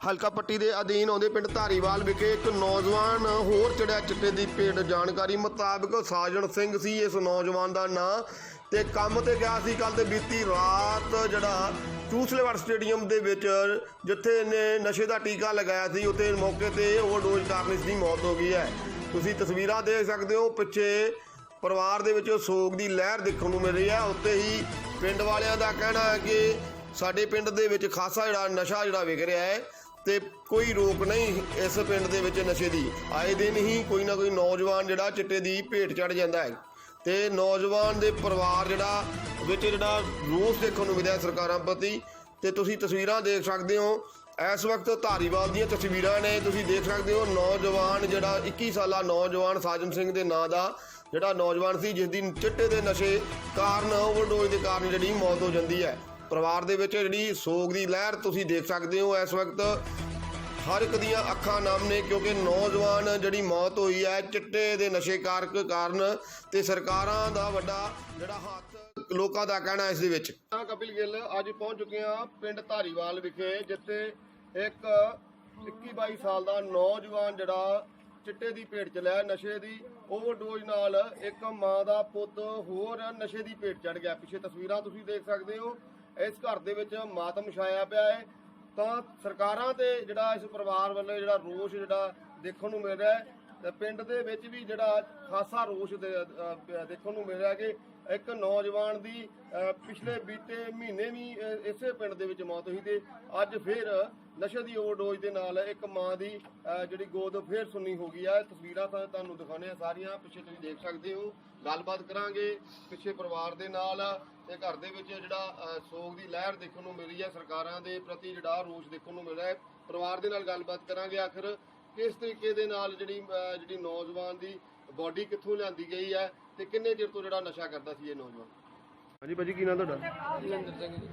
ਹਲਕਾ ਪੱਟੀ ਦੇ ਅਧੀਨ ਆਉਂਦੇ ਪਿੰਡ ਧਾਰੀਵਾਲ ਵਿਖੇ ਇੱਕ ਨੌਜਵਾਨ ਹੋਰ ਚੜਿਆ ਚਿੱਟੇ ਦੀ ਪੇਟ ਜਾਣਕਾਰੀ ਮੁਤਾਬਕ ਸਾਜਣ ਸਿੰਘ ਸੀ, ਇਸ ਨੌਜਵਾਨ ਦਾ ਨਾਂ ਤੇ ਕੰਮ ਤੇ ਗਿਆ ਸੀ। ਕੱਲ ਤੇ ਬੀਤੀ ਰਾਤ ਜਿਹੜਾ ਚੂਸਲੇਵਾੜ ਸਟੇਡੀਅਮ ਦੇ ਵਿੱਚ ਜਿੱਥੇ ਇਹਨੇ ਨਸ਼ੇ ਦਾ ਟੀਕਾ ਲਗਾਇਆ ਸੀ, ਉੱਥੇ ਮੌਕੇ ਤੇ ਓਵਰਡੋਜ਼ ਕਾਰਨ ਇਸ ਦੀ ਮੌਤ ਹੋ ਗਈ ਹੈ। ਤੁਸੀਂ ਤਸਵੀਰਾਂ ਦੇਖ ਸਕਦੇ ਹੋ, ਪਿੱਛੇ ਪਰਿਵਾਰ ਦੇ ਵਿੱਚ ਸੋਗ ਦੀ ਲਹਿਰ ਦੇਖਣ ਨੂੰ ਮਿਲ ਰਹੀ ਹੈ। ਉੱਤੇ ਹੀ ਪਿੰਡ ਵਾਲਿਆਂ ਦਾ ਕਹਿਣਾ ਹੈ ਕਿ ਸਾਡੇ ਪਿੰਡ ਦੇ ਵਿੱਚ ਖਾਸਾ ਜਿਹੜਾ ਨਸ਼ਾ ਜਿਹੜਾ ਵਿਕ ਰਿਹਾ ਹੈ ਤੇ ਕੋਈ ਰੋਕ ਨਹੀਂ ਇਸ ਪਿੰਡ ਦੇ ਵਿੱਚ ਨਸ਼ੇ ਦੀ। ਆਏ ਦਿਨ ਹੀ ਕੋਈ ਨਾ ਕੋਈ ਨੌਜਵਾਨ ਜਿਹੜਾ ਚਿੱਟੇ ਦੀ ਭੇਟ ਚੜ ਜਾਂਦਾ ਹੈ। ਤੇ ਨੌਜਵਾਨ ਦੇ ਪਰਿਵਾਰ ਜਿਹੜਾ ਵਿੱਚ ਜਿਹੜਾ ਰੋਸ ਦੇਖਣ ਨੂੰ ਮਿਲਿਆ ਸਰਕਾਰਾਂ ਪ੍ਰਤੀ, ਤੇ ਤੁਸੀਂ ਤਸਵੀਰਾਂ ਦੇਖ ਸਕਦੇ ਹੋ। ਇਸ ਵਕਤ ਧਾਰੀਵਾਲ ਦੀਆਂ ਤਸਵੀਰਾਂ ਨੇ, ਤੁਸੀਂ ਦੇਖ ਸਕਦੇ ਹੋ ਨੌਜਵਾਨ ਜਿਹੜਾ 21 ਸਾਲਾ ਨੌਜਵਾਨ ਸਾਜਨ ਸਿੰਘ ਦੇ ਨਾਂ ਦਾ ਜਿਹੜਾ ਨੌਜਵਾਨ ਸੀ, ਜਿਸ ਦੀ ਚਿੱਟੇ ਦੇ ਨਸ਼ੇ ਕਾਰਨ ਓਵਰਡੋਜ਼ ਦੇ ਕਾਰਨ ਜਿਹੜੀ ਮੌਤ ਹੋ ਜਾਂਦੀ ਹੈ। ਪਰਿਵਾਰ ਦੇ ਵਿੱਚ ਜਿਹੜੀ ਸੋਗ ਦੀ ਲਹਿਰ ਤੁਸੀਂ ਦੇਖ ਸਕਦੇ ਹੋ ਇਸ ਵਕਤ, ਹਰ ਇੱਕ ਦੀਆਂ ਅੱਖਾਂ ਨਮ ਨੇ ਕਿਉਂਕਿ ਨੌਜਵਾਨ ਜਿਹੜੀ ਮੌਤ ਹੋਈ ਹੈ, ਚਿੱਟੇ ਦੇ ਨਸ਼ੇ ਕਾਰਕ ਕਾਰਨ ਤੇ ਸਰਕਾਰਾਂ ਦਾ ਵੱਡਾ ਜਿਹੜਾ ਹੱਥ, ਲੋਕਾਂ ਦਾ ਕਹਿਣਾ ਇਸ ਦੇ ਵਿੱਚ। ਹਾਂ ਕਪਿਲ ਗਿੱਲ ਅੱਜ ਪਹੁੰਚ ਚੁੱਕੇ ਹਾਂ ਪਿੰਡ ਧਾਰੀਵਾਲ ਵਿਖੇ, ਜਿੱਥੇ ਇੱਕ 21 22 ਸਾਲ ਦਾ ਨੌਜਵਾਨ ਜਿਹੜਾ ਚਿੱਟੇ ਦੀ ਭੇਟ ਚ ਲਿਆ, ਨਸ਼ੇ ਦੀ ਓਵਰਡੋਜ਼ ਨਾਲ ਇੱਕ ਮਾਂ ਦਾ ਪੁੱਤ ਹੋਰ ਨਸ਼ੇ ਦੀ ਭੇਟ ਚੜ ਗਿਆ। ਪਿੱਛੇ ਤਸਵੀਰਾਂ ਤੁਸੀਂ ਦੇਖ ਸਕਦੇ ਹੋ। ਇਸ ਘਰ ਦੇ ਵਿੱਚ ਮਾਤਮ ਛਾਇਆ ਪਿਆ ਹੈ ਤਾਂ ਸਰਕਾਰਾਂ ਤੇ ਜਿਹੜਾ ਇਸ ਪਰਿਵਾਰ ਵੱਲੋਂ ਜਿਹੜਾ ਰੋਸ਼ ਜਿਹੜਾ ਦੇਖਣ ਨੂੰ ਮਿਲ ਰਿਹਾ ਹੈ ਤੇ ਪਿੰਡ ਦੇ ਵਿੱਚ ਵੀ ਜਿਹੜਾ ਖਾਸਾ ਰੋਸ਼ ਦੇਖਣ ਨੂੰ ਮਿਲ ਰਿਹਾ ਕਿ ਇੱਕ ਨੌਜਵਾਨ ਦੀ ਪਿਛਲੇ ਬੀਤੇ ਮਹੀਨੇ ਵੀ ਇਸੇ ਪਿੰਡ ਦੇ ਵਿੱਚ ਮੌਤ ਹੋਈ ਤੇ ਅੱਜ ਫਿਰ ਨਸ਼ੇ ਦੀ ਓਵਰਡੋਜ਼ ਦੇ ਨਾਲ ਇੱਕ ਮਾਂ ਦੀ ਜਿਹੜੀ ਗੋਦ ਫਿਰ ਸੁੰਨੀ ਹੋ ਗਈ ਹੈ ਤਸਵੀਰਾਂ ਤਾਂ ਤੁਹਾਨੂੰ ਦਿਖਾਉਂਦੇ ਆ ਸਾਰੀਆਂ। ਪਿੱਛੇ ਤੁਸੀਂ ਦੇਖ ਸਕਦੇ ਹੋ। ਗੱਲਬਾਤ ਕਰਾਂਗੇ ਪਿੱਛੇ ਪਰਿਵਾਰ ਦੇ ਨਾਲ ਤੇ ਘਰ ਦੇ ਵਿੱਚ ਜਿਹੜਾ ਸੋਗ ਦੀ ਲਹਿਰ ਦੇਖਣ ਨੂੰ ਮਿਲ ਰਹੀ ਹੈ, ਸਰਕਾਰਾਂ ਦੇ ਪ੍ਰਤੀ ਜਿਹੜਾ ਰੋਸ਼ ਦੇਖਣ ਨੂੰ ਮਿਲ ਰਿਹਾ ਹੈ। ਪਰਿਵਾਰ ਦੇ ਨਾਲ ਗੱਲਬਾਤ ਕਰਾਂਗੇ। ਆਖਰ ਕਿਸ ਤਰੀਕੇ ਦੇ ਨਾਲ ਜਿਹੜੀ ਜਿਹੜੀ ਨੌਜਵਾਨ ਦੀ ਬਾਡੀ ਕਿੱਥੋਂ ਲਿਆਂਦੀ ਗਈ ਹੈ ਤੇ ਕਿੰਨੇ ਚਿਰ ਤੋਂ ਜਿਹੜਾ ਨਸ਼ਾ ਕਰਦਾ ਸੀ ਇਹ ਨੌਜਵਾਨ? ਹਾਂਜੀ ਭਾਜੀ ਕੀ ਨਾਮ ਤੁਹਾਡਾ? ਜਲੰਧਰ ਸਿੰਘ ਜੀ।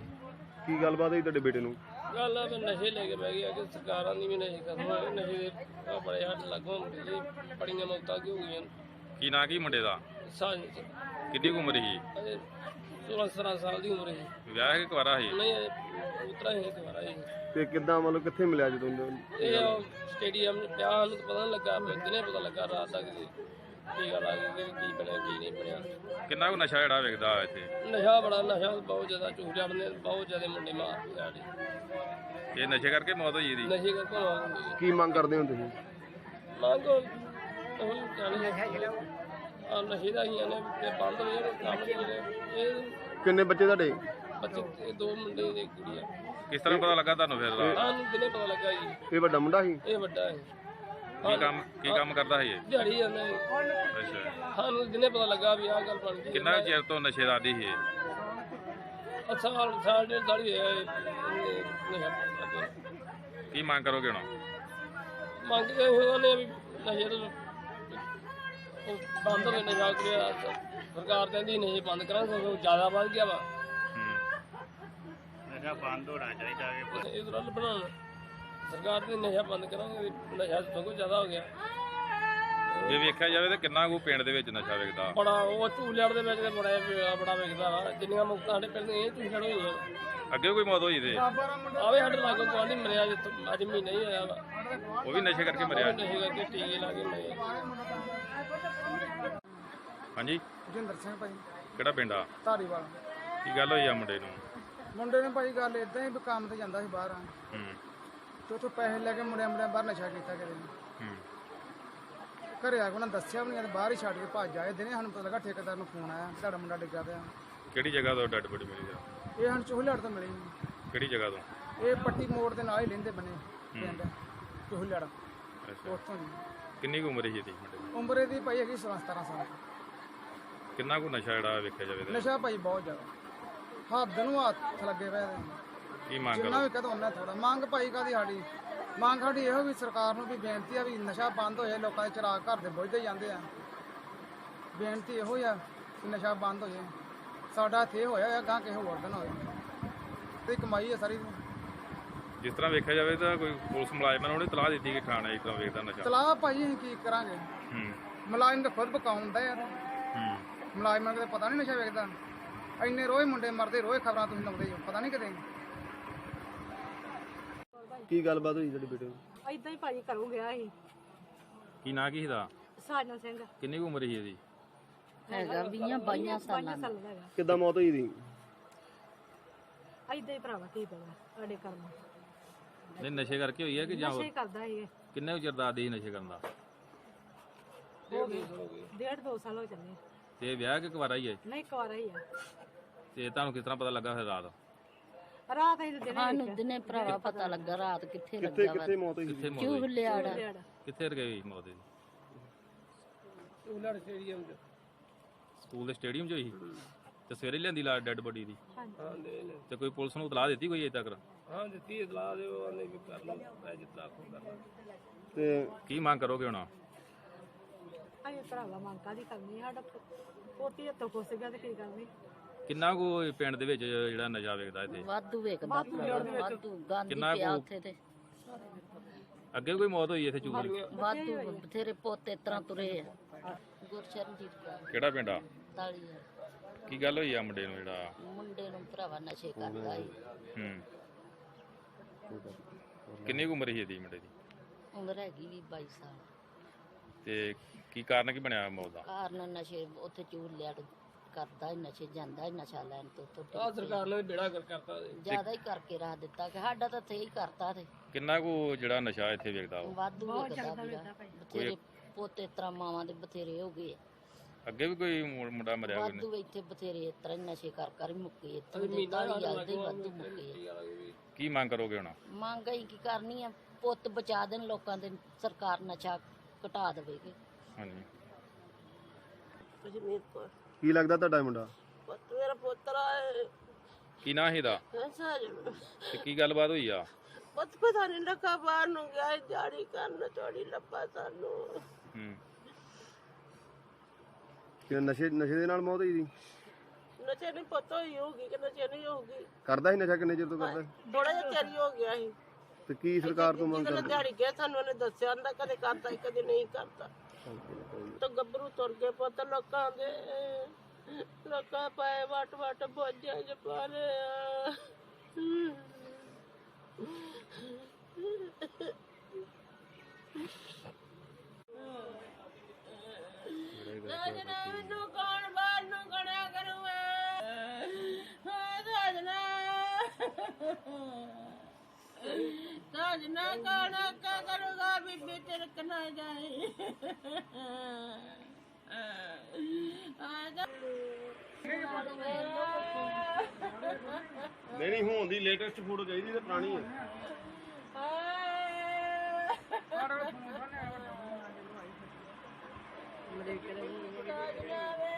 ਕੀ ਗੱਲਬਾਤ ਹੈ ਤੁਹਾਡੇ ਬੇਟੇ ਨੂੰ? ਗੱਲ ਆ ਵੀ ਨਸ਼ੇ ਲੈ ਕੇ ਬਹਿ ਗਿਆ ਕਿ ਸਰਕਾਰਾਂ ਦੀ ਵੀ ਨਸ਼ੇ ਖਤਮ ਹੋਏ ਨਸ਼ੇ ਦੇ ਆਹ ਬੜੇ ਹੱਥ ਲੱਗੋਂ ਜੀ ਬੜੀਆਂ ਮੌਤਾਂ ਕਿਉਂ ਹੋਈਆਂ ਕੀ ਨਾਂ ਕੀ ਮੁੰਡੇ ਦਾ? ਸਾਂਝ। ਕਿੰਨੀ ਕੁ ਉਮਰ ਸੀ? ਅਜੇ 16 17 ਸਾਲ ਦੀ ਉਮਰ ਹੈ ਵਿਆਹ ਕੇ ਕੁਆਰਾ ਸੀ? ਨਹੀਂ ਅਜੇ ਉਤਰਾ ਹੀ ਦੁਬਾਰਾ ਹੀ ਤੇ ਕਿੱਦਾਂ ਮਤਲਬ ਕਿੱਥੇ ਮਿਲਿਆ ਜਦੋਂ? ਇਹ ਸਟੇਡੀਅਮ ਚ ਪਿਆ ਸਾਨੂੰ ਤਾਂ ਪਤਾ ਨਹੀਂ ਲੱਗਾ ਦਿਨੇ ਪਤਾ ਲੱਗਾ ਰਾਤ ਤੱਕ ਜੀ। ਕੀ ਗੱਲ ਆ ਗਈ? ਕੀ ਬਣਿਆ ਕੀ ਨਹੀਂ ਬਣਿਆ? ਕਿੰਨਾ ਕੁ ਨਸ਼ਾ ਜਿਹੜਾ ਵੇਖਦਾ ਇੱਥੇ? ਨਸ਼ਾ ਬੜਾ ਨਸ਼ਾ ਬਹੁਤ ਜ਼ਿਆਦਾ ਚੂਹ ਚੜਨੇ ਬਹੁਤ ਜ਼ਿਆਦਾ ਮੁੰਡੇ ਮਾਰ ਸਾਡੇ। ਇਹ ਨਸ਼ੇ ਕਰਕੇ ਮੌਤ ਹੋਈ ਇਹਦੀ? ਨਸ਼ੇ ਕਰਕੇ ਮੌਤ ਹੁੰਦੀ ਹੈ ਕੀ ਮੰਗ ਕਰਦੇ ਹੋ ਤੁਸੀਂ? ਮੰਗੋ ਉਹ ਜਾਣੇ ਆ। ਨਸ਼ੇ ਦਾ ਹੀ ਨੇ ਤੇ ਬੰਦ ਹੋ ਜਾਣ ਕੰਮ ਜਿਹੜੇ ਇਹ ਕਿੰਨੇ ਬੱਚੇ ਤੁਹਾਡੇ? ਬੱਚੇ ਇਹ ਦੋ ਮੁੰਡੇ ਤੇ ਇੱਕ ਕੁੜੀ ਆ। ਕਿਸ ਤਰ੍ਹਾਂ ਪਤਾ ਲੱਗਾ ਤੁਹਾਨੂੰ ਫਿਰ? ਰਾਤ? ਸਾਨੂੰ ਦਿਨੇ ਪਤਾ ਲੱਗਾ ਜੀ। ਇਹ ਵੱਡਾ ਮੁੰਡਾ ਸੀ? ਇਹ ਵੱਡਾ ਹੈ। ਕੀ ਕੰਮ ਕੀ ਕੰਮ ਕਰਦਾ ਸੀ ਇਹ? ਦਿਹਾੜੀ ਜਾਂਦਾ ਹੈ ਅੱਛਾ। ਸਾਨੂੰ ਦਿਨੇ ਪਤਾ ਲੱਗਾ ਵੀ ਆਹ ਗੱਲ ਬਣ ਗਈ। ਕਿੰਨਾ ਕੁ ਚਿਰ ਤੋਂ ਨਸ਼ੇ ਦਾ ਆਦੀ ਸੀ ਇਹ? ਅੱਛਾ ਸਾਲ ਸਾਲ ਡੇਢ ਸਾਲ ਹੀ ਹੋਇਆ ਇਹ। ਨਸ਼ਾ ਕਰਦੇ ਕੀ ਮੰਗ ਕਰੋਗੇ ਹੁਣ? ਮੰਗਦੇ ਹੋਏ ਨੇ ਵੀ ਨਸ਼ੇ ਤੋਂ ਉਹ ਬੰਦ ਹੋਵੇ ਨਸ਼ਾ ਕਰਿਆ ਸਰਕਾਰ ਕਹਿੰਦੀ ਨਸ਼ੇ ਬੰਦ ਕਰਾਂ ਸਗੋਂ ਜ਼ਿਆਦਾ ਵੱਧ ਗਿਆ ਵਾ। ਹੂੰ। ਇਹ। ਦੁਰਲ ਬਣਾਉਣ। ਸਰਕਾਰ ਤੇ ਨਸ਼ਾ ਬੰਦ ਕਰਾਂਗੇ ਵੀ ਨਸ਼ਾ ਸਗੋਂ ਜ਼ਿਆਦਾ ਹੋ ਗਿਆ। ਜੇ ਵੇਖਿਆ ਜਾਵੇ ਤਾਂ ਕਿੰਨਾ ਕੁ ਪਿੰਡ ਦੇ ਵਿੱਚ ਨਸ਼ਾ ਵੇਖਦਾ ਬੜਾ ਉਹ ਝੂਲੜ ਦੇ ਵਿੱਚ ਤੇ ਬੜਾ ਬੜਾ ਵਿਕਦਾ ਵਾ। ਜਿੰਨੀਆਂ ਮੁਕਤਾਂ ਸਾਡੇ ਪਿੰਡ ਦੀਆਂ ਇਹ ਝੂਲੜ ਹੋਈਆਂ ਅੱਗੇ ਕੋਈ ਮੌਤ ਹੋਈ ਤੇ ਆਵੇ ਸਾਡੇ ਲਾਗੋਂ ਗਵਾਂਢੀ ਮਰਿਆ ਜਿੱਥੋਂ ਅੱਜ ਮਹੀਨਾ ਹੀ ਹੋਇਆ ਵਾ। ਉਹ ਵੀ ਨਸ਼ੇ ਕਰਕੇ ਮਰਿਆ। ਨਸ਼ੇ ਕਰਕੇ ਟੀਕੇ ਲਾ ਕੇ ਮਰਿਆ ਹਾਂਜੀ? ਜਿੰਦਰ ਸਿੰਘ ਭਾਈ। ਕਿਹੜਾ ਪਿੰਡ ਆ? ਧਾਰੀਵਾਲ। ਕੀ ਗੱਲ ਹੋਈ ਆ ਮੁੰਡੇ ਨੂੰ? ਮੁੰਡੇ ਨੇ ਭਾਈ ਗੱਲ ਇਦਾਂ ਹੀ ਵੀ ਕੰਮ ਤੇ ਜਾਂਦਾ ਸੀ ਬਾਹਰ। ਆ ਹੂੰ। ਤੇ ਉੱਥੋਂ ਪੈਸੇ ਲੈ ਕੇ ਮੁੰਡਿਆਂ ਮੁੰਡਿਆਂ ਬਾਹਰ ਨਸ਼ਾ ਕੀਤਾ ਕਰੇ ਹੂੰ। ਘਰੇ ਆ ਕੇ ਉਹਨਾਂ ਦੱਸਿਆ ਵੀ ਨਹੀਂ ਬਾਹਰ ਹੀ ਛੱਡ ਕੇ ਭੱਜ ਆਏ। ਦਿਨੇ ਸਾਨੂੰ ਪਤਾ ਲੱਗਾ ਠੇਕੇਦਾਰ ਨੂੰ ਫੋਨ ਆਇਆ ਤੁਹਾਡਾ ਮੁੰਡਾ ਡਿੱਗਾ ਪਿਆ। ਕਿਹੜੀ ਜਗ੍ਹਾ ਤੋਂ ਡੱਡ ਬੜੀ ਮਿਲੀ ਆ? ਇਹ ਸਾਨੂੰ ਚੋਹਲੜ ਤੋਂ ਮਿਲੀ। ਕਿਹੜੀ ਜਗ੍ਹਾ ਤੋਂ? ਇਹ ਪੱਟੀ ਮੋੜ ਦੇ ਨਾਲ ਹੀ ਲੈਂਦੇ ਬਨੇ ਪਿੰਡ ਚੋਹਲੜ ਅੱਛਾ। ਉੱਥੋਂ ਦੀ। ਕਿੰਨੀ ਕੁ ਉਮਰ ਸੀ ਇਹਦੀ ਮੁੰਡੇ ਦੀ? ਉਮਰ ਇਹਦੀ ਭਾਈ ਹੈਗੀ 16 17 ਸਾਲ। ਕਿੰਨਾ ਕੁ ਨਸ਼ਾ ਜਿਹੜਾ ਵੇਖਿਆ ਜਾਵੇ ਤਾਂ ਨਸ਼ਾ ਭਾਈ ਬਹੁਤ ਜ਼ਿਆਦਾ। ਹੱਦ ਨੂੰ ਹੱਥ ਲੱਗੇ ਪਏ ਇਹਦੇ। ਕੀ ਮੰਗ ਜਿੰਨਾ ਵੀ ਕਹਦੋ ਉਹਨਾਂ ਥੋੜਾ ਮੰਗ ਭਾਈ ਕਾਦੀ ਸਾਡੀ? ਮੰਗ ਸਾਡੀ ਇਹੋ ਵੀ ਸਰਕਾਰ ਨੂੰ ਵੀ ਬੇਨਤੀ ਆ ਵੀ ਨਸ਼ਾ ਬੰਦ ਹੋ ਜਾਏ ਲੋਕਾਂ ਦੇ ਚਿਰਾਗ ਘਰ ਦੇ ਬੁੱਝਦੇ ਜਾਂਦੇ ਆ। ਬੇਨਤੀ ਇਹੋ ਹੀ ਆ ਕਿ ਨਸ਼ਾ ਬੰਦ ਹੋ ਜਾਏ ਸਾਡਾ ਇੱਥੇ ਹੋਇਆ ਆ ਗਾਂ ਕਿਸੇ ਹੋਰ ਦਿਨ ਹੋਏ। ਤੇ ਕਮਾਈ ਆ ਸਾਰੀ। ਜਿਸ ਤਰ੍ਹਾਂ ਵੇਖਿਆ ਜਾਵੇ ਤਾਂ ਕੋਈ ਪੁਲਿਸ ਮੁਲਾਜ਼ਮਾਂ ਨੂੰ ਉਹਨੇ ਤਲਾਹ ਦਿੱਤੀ ਕਿ ਥਾਣਾ ਇਸ ਤਰ੍ਹਾਂ ਵੇਖਦਾ ਨਸ਼ਾ। ਤਲਾਹ ਭਾਈ ਅਸੀਂ ਕੀ ਕਰਾਂਗੇ? ਹੂੰ। ਮੁਲਾਜ਼ਮ ਤਾਂ ਖੁਦ ਪਕਾਉਂਦਾ ਯਾਰ ਹੂੰ। ਮੁਲਾਜ਼ਮਾਂ ਨੂੰ ਤਾਂ ਪਤਾ ਨਹੀਂ ਨਸ਼ਾ ਵੇਚਦਾ ਇੰਨੇ ਰੋਜ਼ ਮੁੰਡੇ ਮਰਦੇ ਰੋਜ਼ ਖਬਰਾਂ ਤੁਸੀਂ ਲਾਉਂਦੇ ਹੋ। ਪਤਾ ਨਹੀਂ ਕਿਤੇ। ਕੀ ਗੱਲਬਾਤ ਹੋਈ ਤੁਹਾਡੇ ਬੇਟੇ ਨੂੰ ਏਦਾਂ ਹੀ ਭਾਜੀ ਘਰੋਂ ਗਿਆ ਸੀ। ਕੀ ਨਾਂ ਕੀ ਇਹਦਾ ਸਾਜਨ ਸਿੰਘ। ਕਿੰਨੀ ਕੁ ਉਮਰ ਸੀ ਇਹਦੀ? ਹੈਗਾ 20 22 ਪੰਜ ਸਾਲਾਂ ਦਾ। ਸਾਲ ਦਾ। ਹੈਗਾ ਕਿੱਦਾਂ ਮੌਤ ਹੋਈ ਦੀ? ਏਦਾਂ ਹੀ ਭਰਾਵਾ ਕੀ ਪਤਾ ਸਾਡੇ ਕਰਮ ਨਹੀਂ ਨਸ਼ੇ ਕਰਕੇ ਹੋਈ ਹੈ ਕਿ ਜਾਂ ਨਸ਼ੇ ਹੋਰ? ਕਰਦਾ ਸੀ ਇਹ। ਕਿੰਨੇ ਕੁ ਚਿਰ ਦਾ ਆਦੀ ਸੀ ਨਸ਼ੇ ਕਰਨ ਦਾ? ਹੋ ਗਏ ਡੇਢ ਦੋ ਸਾਲ ਹੋ ਚੱਲੇ। ਤੇ ਇਹ ਵਿਆਹ ਕਿ ਕੁਵਾਰਾ ਹੀ ਹੈ? ਨਹੀਂ ਕੁਆਰਾ ਹੀ ਆ। ਤੇ ਤੁਹਾਨੂੰ ਕਿਸ ਤਰ੍ਹਾਂ ਪਤਾ ਲੱਗਾ ਫਿਰ ਰਾਤ? ਰਾਤ ਅਸੀਂ ਦਿਨੇ ਸਾਨੂੰ ਦਿਨੇ ਭਰਾਵਾ ਪਤਾ ਲੱਗਾ ਰਾਤ ਕਿੱਥੇ ਕਿੱਥੇ ਲੱਗਾ ਕਿੱਥੇ ਮੌਤ ਹੋਈ ਕਿੱਥੇ ਮੌਤ ਹੋਈ? ਚੂਹ ਲਿਆੜਾ ਲਿਆੜਾ ਕਿੱਥੇ ਰਗਈ ਮੌਤ ਦੀ ਉਲੜ ਸਟੇਡੀਅਮ ਚ। ਸਕੂਲ ਦੇ ਸਟੇਡੀਅਮ 'ਚ ਹੋਈ ਸੀ? ਤੇ ਸਵੇਰੇ ਲਿਆਂਦੀ ਲਾ ਡੈੱਡ ਬੋਡੀ ਦੀ? ਹਾਂਜੀ। ਹਾਂ ਦੇ ਲੈ। ਤੇ ਕੋਈ ਪੁਲਿਸ ਨੂੰ ਇਤਲਾਹ ਦਿੱਤੀ ਕੋਈ ਅਜੇ ਤੱਕ? ਹਾਂ ਦਿੱਤੀ ਇਤਲਾਹ ਦੇ ਉਹ ਨੇ ਵੀ ਕਰ ਲਓ ਮੈਂ ਜਿੱਤਾ ਕੋ ਕਰਨਾ ਤੇ ਕੀ ਮੰਗ ਕਰੋਗੇ ਹੁਣ? ਅਸੀਂ ਭਰਾਵਾ ਮੰਗਾ ਦੀ ਕਰਨੀ ਸਾਡਾ ਪੋ- ਪੋਤੀ ਹੱਥੋਂ ਖੁੱਸ ਗਿਆ ਤੇ ਕੀ ਕਰਨੀ? ਕਿੰਨਾ ਕੁ ਪਿੰਡ ਦੇ ਵਿੱਚ ਜਿਹੜਾ ਨਸ਼ਾ ਵੇਚਦਾ ਇੱਥੇ? ਵਾਧੂ ਵੇਖਦਾ ਭਰਾਵਾ ਵਾਧੂ। ਗਾਂਧੀ ਕਿੰਨਾ ਪਿਆ ਕੁ- ਉੱਥੇ ਤੇ। ਅੱਗੇ ਕੋਈ ਮੌਤ ਹੋਈ ਇੱਥੇ ਚੂਬਲੀ ਵਾਧੂ ਬਥੇਰੇ ਪੋਤੇ ਤਰ੍ਹਾਂ ਤੁਰੇ ਆ। ਗੁਰਸ਼ਰਨਜੀਤ ਕੌਰ, ਕਿਹੜਾ ਪਿੰਡ ਆ? ਤਾਲੀ ਆ। ਕੀ ਗੱਲ ਹੋਈ ਆ ਮੁੰਡੇ ਨੂੰ ਜਿਹੜਾ? ਮੁੰਡੇ ਨੂੰ ਭਰਾਵਾ ਨਸ਼ੇ ਕਰਦਾ ਸੀ ਹੂੰ। ਕਿੰਨੀ ਕੁ ਉਮਰ ਸੀ ਇਹਦੀ ਮੁੰਡੇ ਦੀ? ਉਮਰ ਹੈਗੀ ਵੀ 22 ਸਾਲ। ਤੇ ਕੀ ਕਾਰਨ ਕੀ ਬਣਿਆ ਮੌਤ ਦਾ? ਕਾਰਨ ਨਸ਼ੇ ਉੱਥੇ ਚੂਹ ਲਿਆੜ ਕਰਦਾ ਹੀ ਨਸ਼ੇ ਜਾਂਦਾ ਹੀ ਨਸ਼ਾ ਲੈਣ ਤੋਂ ਤੋਂ ਆ ਸਰਕਾਰ ਨੇ ਬੇੜਾ ਕਰ ਕਰਤਾ ਜੀ। ਜ਼ਿਆਦਾ ਹੀ ਕਰਕੇ ਰੱਖ ਦਿੱਤਾ ਕਿ ਸਾਡਾ ਤਾਂ ਥੇ ਹੀ ਕਰਤਾ ਤੇ। ਕਿੰਨਾ ਕੁ ਜਿਹੜਾ ਨਸ਼ਾ ਇੱਥੇ ਵੇਚਦਾ ਉਹ? ਵਾਧੂ ਵੇਖਦਾ ਵੀਰਾ ਬਥੇਰੇ ਪੋਤੇ ਤਰ੍ਹਾਂ ਮਾਵਾਂ ਦੇ ਬਥੇਰੇ ਹੋ ਗਏ। ਅੱਗੇ ਵੀ ਕੋਈ ਮੁ- ਮੁੰਡਾ ਮਰਿਆ ਕੋਈ ਵਾਧੂ ਇੱਥੇ ਬਥੇਰੇ ਇਸ ਤਰ੍ਹਾਂ ਹੀ ਨਸ਼ੇ ਕਰ ਕਰ ਹੀ ਮੁੱਕੇ ਇੱਥੇ ਦੇ ਤਾਲੀ ਜਾਂਦੇ ਵਾਧੂ ਮੁੱਕੇ। ਕੀ ਮੰਗ ਕਰੋਗੇ ਹੁਣ? ਮੰਗ ਅਸੀਂ ਕੀ ਕਰਨੀ ਆ? ਪੁੱਤ ਬਚਾ ਦੇਣ ਲੋਕਾਂ ਦੇ ਸਰਕਾਰ ਨਸ਼ਾ ਘਟਾ ਦੇਵੇਗੀ। ਹਾਂਜੀ। ਕਸ਼ਮੀਰ ਤੋਂ ਕੀ ਲੱਗਦਾ ਤੁਹਾਡਾ ਇਹ ਮੁੰਡਾ? ਪੁੱਤ ਮੇਰਾ ਪੁੱਤਰਾ ਹੈ। ਕੀ ਨਾਂ ਇਹਦਾ? ਸਾਜਣ ਤੇ ਕੀ ਗੱਲਬਾਤ ਹੋਈ ਆ? ਪੁੱਤ ਪਤਾ ਨਹੀਂ ਲੱਗਾ ਬਾਹਰ ਨੂੰ ਗਿਆ ਹੈ, ਦਿਹਾੜੀ ਕਰਨ ਚੋੜੀ ਲੱਭਾ ਸਾਨੂੰ। ਹੂੰ। ਕਿ ਨਸ਼ੇ ਨਸ਼ੇ ਦੇ ਨਾਲ ਮੌਤ ਹੋਈ ਦੀ ਨਚੇ ਨਹੀਂ ਪਤਾ ਹੋਈ ਹੋਊਗੀ ਕਿ ਨਚੇ ਨਹੀਂ ਹੋਊਗੀ। ਕਰਦਾ ਸੀ ਨਸ਼ਾ ਕਿੰਨੇ ਚਿਰ ਤੋਂ ਕਰਦਾ? ਥੋੜਾ ਜਿਹਾ ਚੇਰੀ ਹੋ ਗਿਆ ਸੀ। ਤੇ ਕੀ ਸਰਕਾਰ ਤੋਂ ਮੰਗ ਕਰਦੇ? ਦਿਹਾੜੀ ਗਿਆ ਸਾਨੂੰ ਉਹਨੇ ਦੱਸਿਆ ਹੁੰਦਾ ਕਦੇ ਕਰਦਾ ਸੀ, ਕਦੇ ਨਹੀਂ ਕਰਦਾ। ਤਾਂ ਗੱਭਰੂ ਤੁਰ ਗਏ ਪੁੱਤ ਲੋਕਾਂ ਦੇ। ਲੋਕਾਂ ਪਾਏ ਵਟ ਵਟ ਬੋਝਾਂ ਚ ਪਾ ਲਿਆ ਸਾਜਣਾ ਮੈਨੂੰ ਕੌਣ ਬਾਹਰ ਨੂੰ ਖੜਿਆ ਕਰੂਗਾ? ਹਾਂ ਕੌਣ ਆਕਾ ਕਰੂਗਾ? ਬੀਬੀ ਤਿਰਕ ਨਾ ਜਾਏ। ਨਹੀਂ ਨਹੀਂ ਹੋਣ ਦੀ ਲੇਟੈਸਟ ਫੋਟੋ ਚਾਹੀਦੀ ਤੇ ਪੁਰਾਣੀ ਹੈ ਸਾਜਣਾ ਵੇ